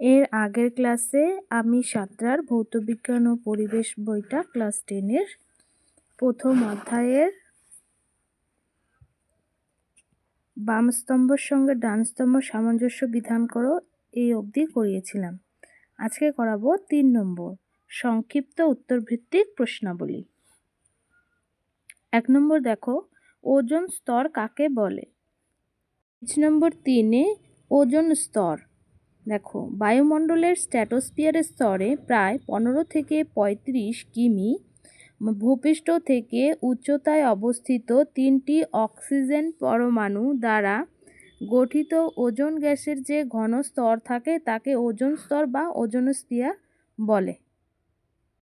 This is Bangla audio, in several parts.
এর আগের ক্লাসে আমি সাঁতরার ভৌতবিজ্ঞান ও পরিবেশ বইটা ক্লাস টেনের প্রথম অধ্যায়ের বাম স্তম্ভের সঙ্গে ডান স্তম্ভ সামঞ্জস্য বিধান করো এই অবধি করিয়েছিলাম। আজকে করাবো তিন নম্বর, সংক্ষিপ্ত উত্তরভিত্তিক প্রশ্নাবলী। এক নম্বর দেখো, ওজন স্তর কাকে বলে? পেজ নম্বর তিনে ওজন স্তর। দেখো, বায়ুমণ্ডলের স্ট্র্যাটোস্ফিয়ারের স্তরে প্রায় পনেরো থেকে পঁয়ত্রিশ কিমি, ভূপৃষ্ঠ থেকে উচ্চতায় অবস্থিত তিনটি অক্সিজেন পরমাণু দ্বারা গঠিত ওজোন গ্যাসের যে ঘন স্তর থাকে, তাকে ওজোন স্তর বা ওজোনোস্ফিয়ার বলে।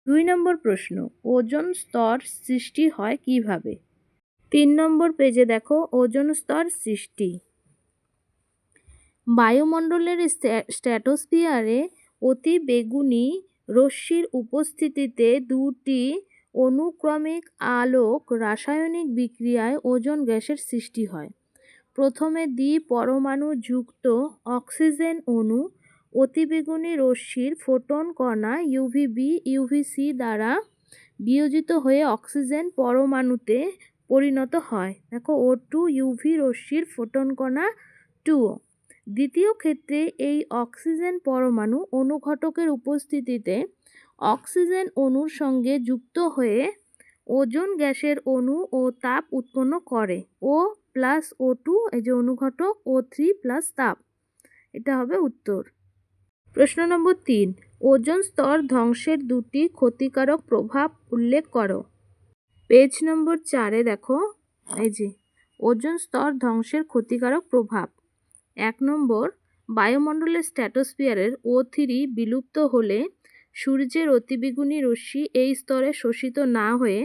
দুই নম্বর প্রশ্ন, ওজোন স্তর সৃষ্টি হয় কীভাবে? তিন নম্বর পেজে দেখো, ওজোন স্তর সৃষ্টি। বায়ুমণ্ডলের স্ট্র্যাটোস্ফিয়ারে অতি বেগুনি রশ্মির উপস্থিতিতে দুটি অনুক্রমিক আলোক রাসায়নিক বিক্রিয়ায় ওজোন গ্যাসের সৃষ্টি হয়। প্রথমে দ্বি পরমাণু যুক্ত অক্সিজেন অণু অতিবেগুনি রশ্মির ফোটন কণা ইউভিবি ইউভিসি দ্বারা বিয়োজিত হয়ে অক্সিজেন পরমাণুতে পরিণত হয়। দেখো ও টু ইউভি রশ্মির ফোটন কণা টু দ্বিতীয় ক্ষেত্রে এই অক্সিজেন পরমাণু অনুঘটকের উপস্থিতিতে অক্সিজেন অণুর সঙ্গে যুক্ত হয়ে ওজন গ্যাসের অণু ও তাপ উৎপন্ন করে। ও প্লাস ও টু, এই যে অনুঘটক ও থ্রি প্লাস তাপ। এটা হবে উত্তর। প্রশ্ন নম্বর তিন, ওজন স্তর ধ্বংসের দুটি ক্ষতিকারক প্রভাব উল্লেখ করো। পেজ নম্বর চারে দেখো, এই যে, ওজন স্তর ধ্বংসের ক্ষতিকারক প্রভাব। এক নম্বর, বায়ুমণ্ডলের স্ট্র্যাটোস্ফিয়ারের ও থ্রি বিলুপ্ত হলে সূর্যের অতিবেগুনি রশ্মি এই স্তরে শোষিত না হয়ে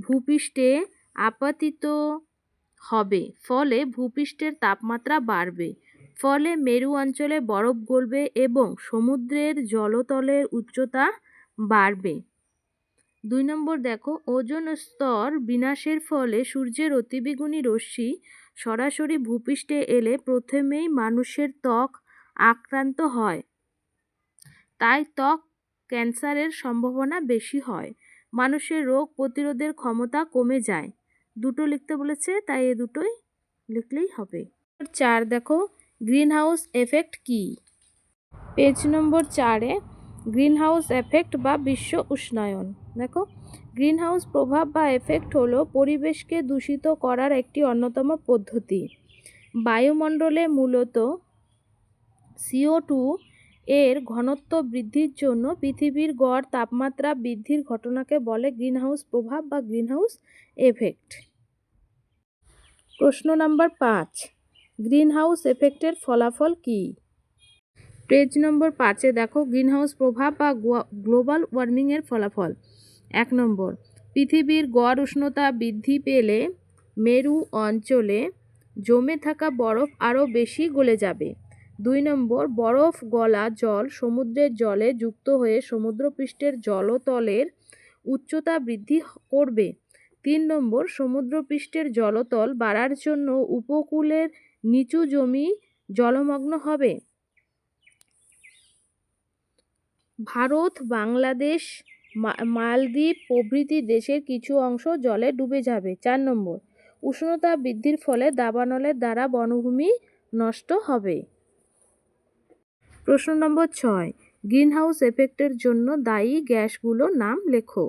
ভূপৃষ্ঠে আপাতিত হবে। ফলে ভূপৃষ্ঠের তাপমাত্রা বাড়বে। ফলে মেরু অঞ্চলে বরফ গলবে এবং সমুদ্রের জলতলের উচ্চতা বাড়বে। দুই নম্বর দেখো, ওজন স্তর বিনাশের ফলে সূর্যের অতিবেগুনি রশ্মি সরাসরি ভূপৃষ্ঠে এলে প্রথমেই মানুষের ত্বক আক্রান্ত হয়। তাই ত্বক ক্যান্সারের সম্ভাবনা বেশি হয়। মানুষের রোগ প্রতিরোধের ক্ষমতা কমে যায়। দুটো লিখতে বলেছে, তাই এ দুটোই লিখলেই হবে। চার দেখো গ্রিন হাউস এফেক্ট কী? পেজ নম্বর চারে গ্রিন হাউস এফেক্ট বা বিশ্ব উষ্ণায়ন। দেখো গ্রিন হাউস প্রভাব বা এফেক্ট হলো পরিবেশকে দূষিত করার একটি অন্যতম পদ্ধতি। বায়ুমণ্ডলে মূলত সিও টু এর ঘনত্ব বৃদ্ধির জন্য পৃথিবীর গড় তাপমাত্রা বৃদ্ধির ঘটনাকে বলে গ্রিনহাউস প্রভাব বা গ্রিনহাউস এফেক্ট। প্রশ্ন নম্বর পাঁচ, গ্রিনহাউস এফেক্টের ফলাফল কী? পেজ নম্বর পাঁচে দেখো, গ্রিনহাউস প্রভাব বা গ্লোবাল ওয়ার্মিংয়ের ফলাফল। এক নম্বর, পৃথিবীর গড় উষ্ণতা বৃদ্ধি পেলে মেরু অঞ্চলে জমে থাকা বরফ আরও বেশি গলে যাবে। দুই নম্বর, বরফ গলা জল সমুদ্রের জলে যুক্ত হয়ে সমুদ্রপৃষ্ঠের জলতলের উচ্চতা বৃদ্ধি করবে। তিন নম্বর, সমুদ্রপৃষ্ঠের জলতল বাড়ার জন্য উপকূলের নিচু জমি জলমগ্ন হবে। ভারত, বাংলাদেশ মালদ্বীপ প্রভৃতি দেশের কিছু অংশ জলে ডুবে যাবে। চার নম্বর, উষ্ণতা বৃদ্ধির ফলে দাবানলের দ্বারা বনভূমি নষ্ট হবে। প্রশ্ন নম্বর ছয়, গ্রিনহাউস এফেক্টের জন্য দায়ী গ্যাসগুলোর নাম লেখো।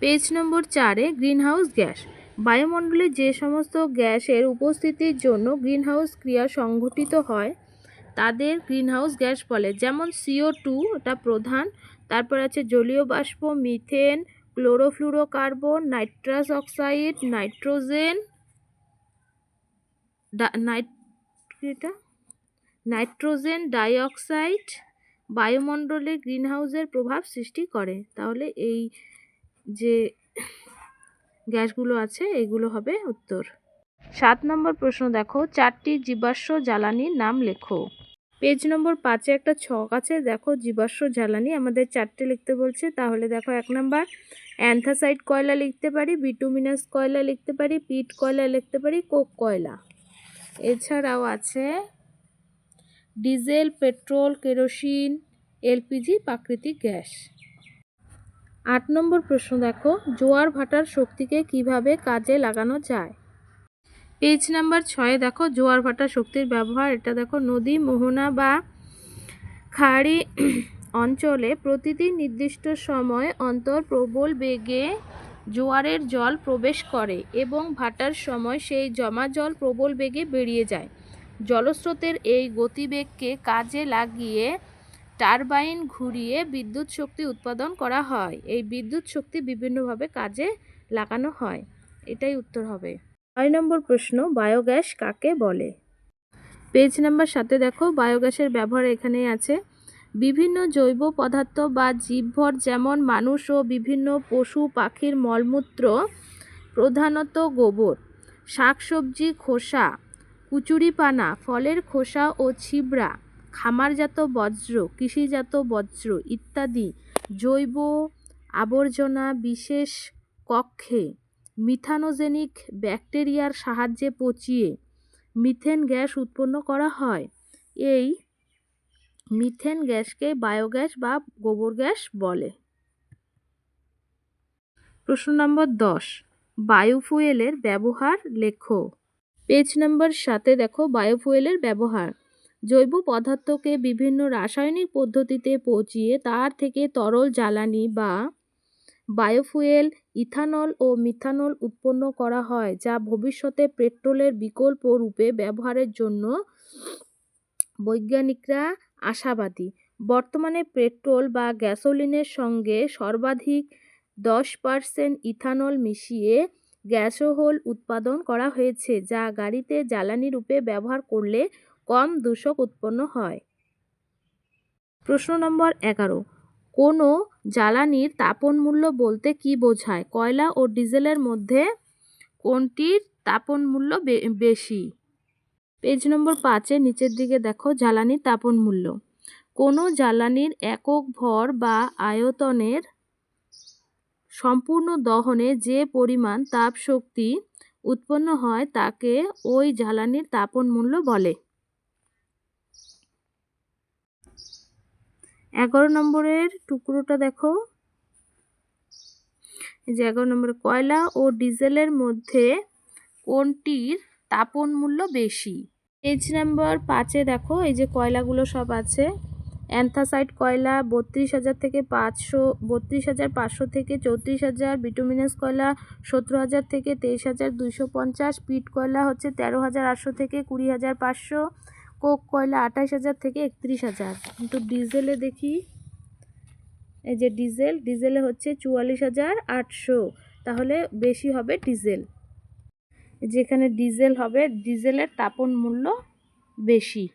পেজ নম্বর চারে, গ্রিনহাউস গ্যাস। বায়ুমণ্ডলে যে সমস্ত গ্যাসের উপস্থিতির জন্য গ্রিনহাউস ক্রিয়া সংঘটিত হয়, তাদের গ্রিনহাউস গ্যাস বলে। যেমন সিও টু, এটা প্রধান তারপর আছে জলীয় বাষ্প, methane, chlorofluorocarbon, nitrous oxide, nitrogen night nitrogen dioxide বায়ুমণ্ডলে গ্রিনহাউসের প্রভাব সৃষ্টি করে। তাহলে এই যে গ্যাসগুলো আছে, এগুলো হবে উত্তর। সাত নম্বর প্রশ্ন দেখো, চারটি জীবাশ্ম জ্বালানির নাম লেখো। পেজ নম্বর পাঁচে একটা ছক আছে, দেখো জীবাশ্ম জ্বালানি আমাদের চারটে লিখতে বলছে, তাহলে দেখো এক নম্বর অ্যান্থাসাইড কয়লা লিখতে পারি বিটুমিনাস কয়লা লিখতে পারি পিট কয়লা লিখতে পারি কোক কয়লা। এছাড়াও আছে ডিজেল পেট্রোল কেরোসিন এলপিজি প্রাকৃতিক গ্যাস। আট নম্বর প্রশ্ন দেখো, জোয়ার ভাটার শক্তিকে কীভাবে কাজে লাগানো যায়? পেজ নাম্বার ছয়ে, দেখো, জোয়ার ভাটা শক্তির ব্যবহার। এটা দেখো, নদী, মোহনা বা খাড়ি অঞ্চলে প্রতিদিন নির্দিষ্ট সময় অন্তর প্রবল বেগে জোয়ারের জল প্রবেশ করে এবং ভাটার সময় সেই জমা জল প্রবল বেগে বেরিয়ে যায়। জলস্রোতের এই গতিবেগকে কাজে লাগিয়ে টারবাইন ঘুরিয়ে বিদ্যুৎ শক্তি উৎপাদন করা হয়। এই বিদ্যুৎ শক্তি বিভিন্নভাবে কাজে লাগানো হয়। এটাই উত্তর হবে। ছয় নম্বর প্রশ্ন, বায়োগ্যাস কাকে বলে? পেজ নাম্বার সাথে দেখো, বায়োগ্যাসের ব্যবহার এখানেই আছে। বিভিন্ন জৈব পদার্থ বা জীবভর যেমন মানুষ ও বিভিন্ন পশু পাখির মলমূত্র, প্রধানত গোবর, শাকসবজি, খোসা, কুচুরিপানা, ফলের খোসা ও ছিবড়া, খামারজাত বজ্র কৃষিজাত বজ্র ইত্যাদি জৈব আবর্জনা বিশেষ কক্ষে মিথানোজেনিক ব্যাকটেরিয়ার সাহায্যে পচিয়ে মিথেন গ্যাস উৎপন্ন করা হয়। এই মিথেন গ্যাসকে বায়োগ্যাস বা গোবর গ্যাস বলে। প্রশ্ন নম্বর দশ, বায়োফুয়েলের ব্যবহার লেখো। পেজ নম্বর সাতে দেখো বায়োফুয়েলের ব্যবহার। জৈব পদার্থকে বিভিন্ন রাসায়নিক পদ্ধতিতে পচিয়ে তার থেকে তরল জ্বালানি বা বায়োফুয়েল, ইথানল ও মিথানল উৎপন্ন করা হয়, যা ভবিষ্যতে পেট্রোলের বিকল্প রূপে ব্যবহারের জন্য বৈজ্ঞানিকরা আশাবাদী। বর্তমানে পেট্রোল বা গ্যাসোলিনের সঙ্গে সর্বাধিক দশ পার্সেন্ট ইথানল মিশিয়ে গ্যাসোহল উৎপাদন করা হয়েছে, যা গাড়িতে জ্বালানি রূপে ব্যবহার করলে কম দূষক উৎপন্ন হয়। প্রশ্ন নম্বর এগারো। কোনো জ্বালানির তাপন মূল্য বলতে কী বোঝায়? কয়লা ও ডিজেলের মধ্যে কোনটির তাপন মূল্য বেশি? পেজ নম্বর পাঁচে নিচের দিকে দেখো, জ্বালানির তাপন মূল্য। কোনো জ্বালানির একক ভর বা আয়তনের সম্পূর্ণ দহনে যে পরিমাণ তাপ শক্তি উৎপন্ন হয় তাকে ওই জ্বালানির তাপন মূল্য বলে। এগারো নম্বরের টুকরোটা দেখো। এই যে এগারো নম্বরে কয়লা ও ডিজেলের মধ্যে কোনটির তাপন মূল্য বেশি? পেজ নাম্বার পাঁচে দেখো, এই যে কয়লাগুলো সব আছে। অ্যান্থাসাইড কয়লা বত্রিশ হাজার থেকে পাঁচশো, বত্রিশ হাজার পাঁচশো থেকে চৌত্রিশ হাজার, বিটুমিনাস কয়লা সতেরো হাজার থেকে তেইশ হাজার দুইশো পঞ্চাশ, পিট কয়লা হচ্ছে তেরো হাজার আটশো থেকে কুড়ি হাজার পাঁচশো কোক কয়লা আঠাশ হাজার থেকে একত্রিশ হাজার। কিন্তু ডিজেলে দেখি, এই যে ডিজেল, ডিজেলে হচ্ছে চুয়াল্লিশ হাজার আটশো। তাহলে বেশি হবে ডিজেল। যেখানে ডিজেল হবে, ডিজেলের তাপন মূল্য বেশি।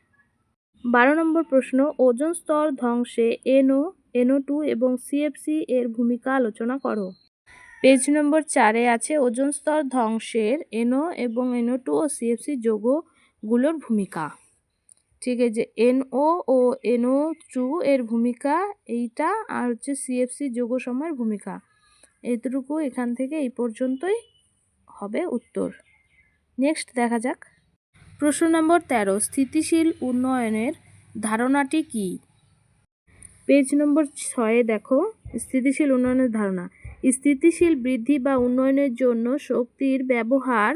বারো নম্বর প্রশ্ন, ওজন স্তর ধ্বংসে এনও এনও টু এবং সিএফসি এর ভূমিকা আলোচনা করো। পেজ নম্বর চারে আছে, ওজন স্তর ধ্বংসের এনও এবং এনও টু ও সিএফসি যৌগগুলোর ভূমিকা। ঠিক আছে যে এনও ও এনও টু এর ভূমিকা এইটা আর হচ্ছে সিএফসি যোগ সময়ের ভূমিকা। এইটুকু এখান থেকে এই পর্যন্তই হবে উত্তর। নেক্সট দেখা যাক। প্রশ্ন নম্বর তেরো, স্থিতিশীল উন্নয়নের ধারণাটি কী? পেজ নম্বর ছয়ে দেখো, স্থিতিশীল উন্নয়নের ধারণা। স্থিতিশীল বৃদ্ধি বা উন্নয়নের জন্য শক্তির ব্যবহার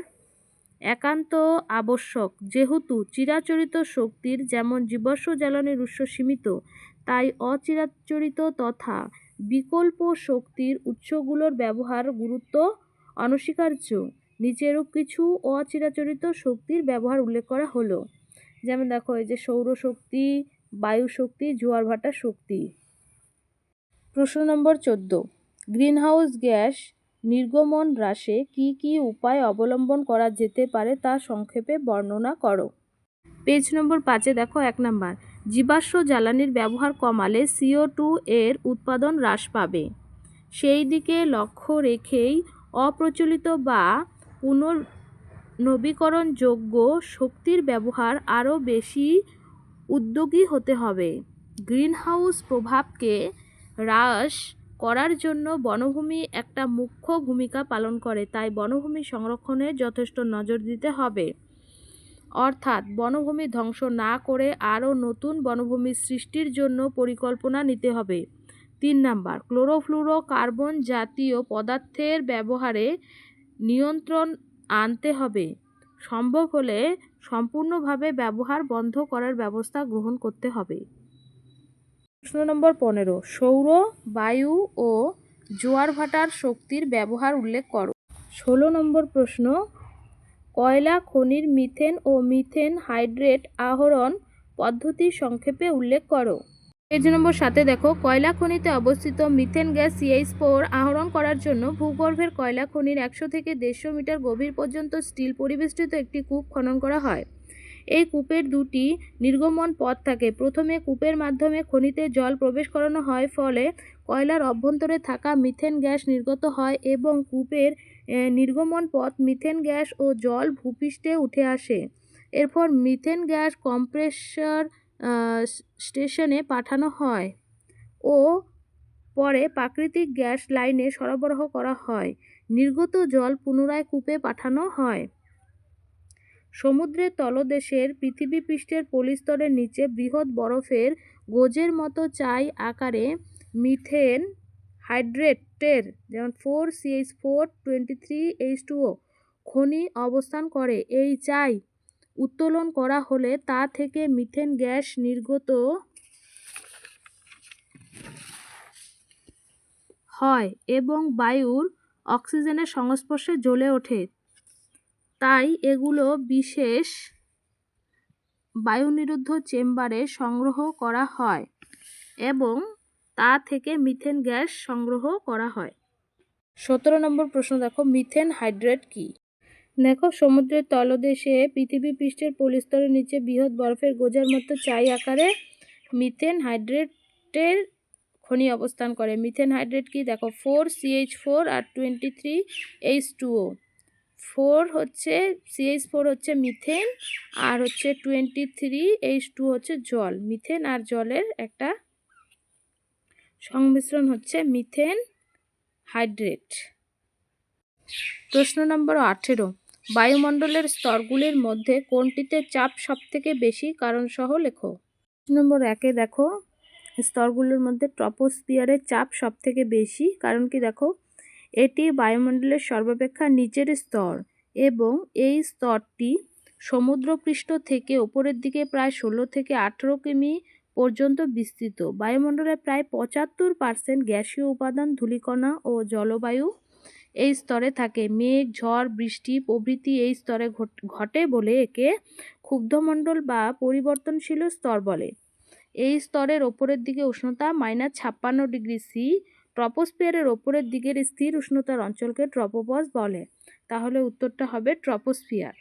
একান্ত আবশ্যক। যেহেতু চিরাচরিত শক্তির যেমন জীবাশ্ম জ্বালানির উৎস সীমিত, তাই অচিরাচরিত তথা বিকল্প শক্তির উৎসগুলোর ব্যবহার গুরুত্ব অনস্বীকার্য। নিচেরও কিছু অচিরাচরিত শক্তির ব্যবহার উল্লেখ করা হলো। যেমন দেখো, এই যে সৌরশক্তি বায়ু শক্তি জোয়ার ভাটা শক্তি। প্রশ্ন নম্বর চোদ্দ। গ্রিনহাউস গ্যাস নির্গমন হ্রাসে কী কী উপায় অবলম্বন করা যেতে পারে তা সংক্ষেপে বর্ণনা করো। পেজ নম্বর পাঁচে দেখো এক নাম্বার। জীবাশ্ম জ্বালানির ব্যবহার কমালে সিও টু এর উৎপাদন হ্রাস পাবে। সেই দিকে লক্ষ্য রেখেই অপ্রচলিত বা পুনর্নবীকরণযোগ্য শক্তির ব্যবহার আরও বেশি উদ্যোগী হতে হবে। গ্রিনহাউস প্রভাবকে হ্রাস করার জন্য বনভূমি একটা মুখ্য ভূমিকা পালন করে, তাই বনভূমি সংরক্ষণে যথেষ্ট নজর দিতে হবে। অর্থাৎ, বনভূমি ধ্বংস না করে আরও নতুন বনভূমি সৃষ্টির জন্য পরিকল্পনা নিতে হবে। তিন নাম্বার ক্লোরোফ্লুরো কার্বন জাতীয় পদার্থের ব্যবহারে নিয়ন্ত্রণ আনতে হবে। সম্ভব হলে সম্পূর্ণভাবে ব্যবহার বন্ধ করার ব্যবস্থা গ্রহণ করতে হবে। প্রশ্ন নম্বর পনেরো। সৌর, বায়ু ও জোয়ার ভাটার শক্তির ব্যবহার উল্লেখ করো। ষোলো নম্বর প্রশ্ন, কয়লা, খনির মিথেন ও মিথেন হাইড্রেট আহরণ পদ্ধতি সংক্ষেপে উল্লেখ করো। পেজ নম্বর সাথে দেখো, কয়লা খনিতে অবস্থিত মিথেন গ্যাস সিএইচ ফোর আহরণ করার জন্য ভূগর্ভের কয়লা খনির একশো থেকে দেড়শো মিটার গভীর পর্যন্ত স্টিল পরিবেষ্টিত একটি কূপ খনন করা হয়। এই কূপের দুটি নির্গমন পথ থাকে। প্রথমে কূপের মাধ্যমে খনিতে জল প্রবেশ করানো হয়, ফলে কয়লার অভ্যন্তরে থাকা মিথেন গ্যাস নির্গত হয় এবং কূপের নির্গমন পথ মিথেন গ্যাস ও জল ভূপৃষ্ঠে উঠে আসে। এরপর মিথেন গ্যাস কম্প্রেসর স্টেশনে পাঠানো হয় ও পরে প্রাকৃতিক গ্যাস লাইনে সরবরাহ করা হয়। নির্গত জল পুনরায় কূপে পাঠানো হয়। সমুদ্রের তলদেশের পৃথিবী পৃষ্ঠের পলিস্তরের নিচে বৃহৎ বরফের গোজের মতো চাই আকারে মিথেন হাইড্রেটের, যেমন four CH four twenty three H two O খনি অবস্থান করে। এই চাই উত্তোলন করা হলে তা থেকে মিথেন গ্যাস নির্গত হয় এবং বায়ুর অক্সিজেনের সংস্পর্শে জ্বলে ওঠে। তাই এগুলো বিশেষ বায়ুনিরুদ্ধ চেম্বারে সংগ্রহ করা হয় এবং তা থেকে মিথেন গ্যাস সংগ্রহ করা হয়। সতেরো নম্বর প্রশ্ন, দেখো, মিথেন হাইড্রেট কি? দেখো, সমুদ্রের তলদেশে পৃথিবী পৃষ্ঠের পলিস্তরের নিচে বৃহৎ বরফের গোজার মতো চাই আকারে মিথেন হাইড্রেটের খনি অবস্থান করে। মিথেন হাইড্রেট কি? দেখো, ফোর সিএইচ ফোর আর twenty three H two O four হচ্ছে সিএইচ ফোর হচ্ছে মিথেন, আর হচ্ছে টোয়েন্টি থ্রি এইচ টু হচ্ছে জল। মিথেন আর জলের একটা সংমিশ্রণ হচ্ছে মিথেন হাইড্রেট। প্রশ্ন নম্বর আঠেরো। বায়ুমণ্ডলের স্তরগুলির মধ্যে কোনটিতে চাপ সবথেকে বেশি, কারণ সহ লেখো। নম্বর একে দেখো। স্তরগুলোর মধ্যে ট্রপোস্ফিয়ারের চাপ সবথেকে বেশি, কারণ কি দেখো? এটি বায়ুমণ্ডলের সর্বাপেক্ষা নিচের স্তর এবং এই স্তরটি সমুদ্রপৃষ্ঠ থেকে ওপরের দিকে প্রায় ষোলো থেকে আঠেরো কিমি পর্যন্ত বিস্তৃত। বায়ুমণ্ডলে প্রায় পঁচাত্তর পার্সেন্ট গ্যাসীয় উপাদান ধূলিকণা ও জলবায়ু এই স্তরে থাকে। মেঘ, ঝড়, বৃষ্টি প্রভৃতি এই স্তরে ঘট- বলে একে ক্ষুব্ধমণ্ডল বা পরিবর্তনশীল স্তর বলে। এই স্তরের ওপরের দিকে উষ্ণতা মাইনাস ছাপ্পান্ন ডিগ্রি সি ট্রপোস্ফিয়ারের ওপরের দিকের স্থির উষ্ণতার অঞ্চলকে ট্রপোপজ বলে। তাহলে উত্তরটা হবে ট্রপোস্ফিয়ার।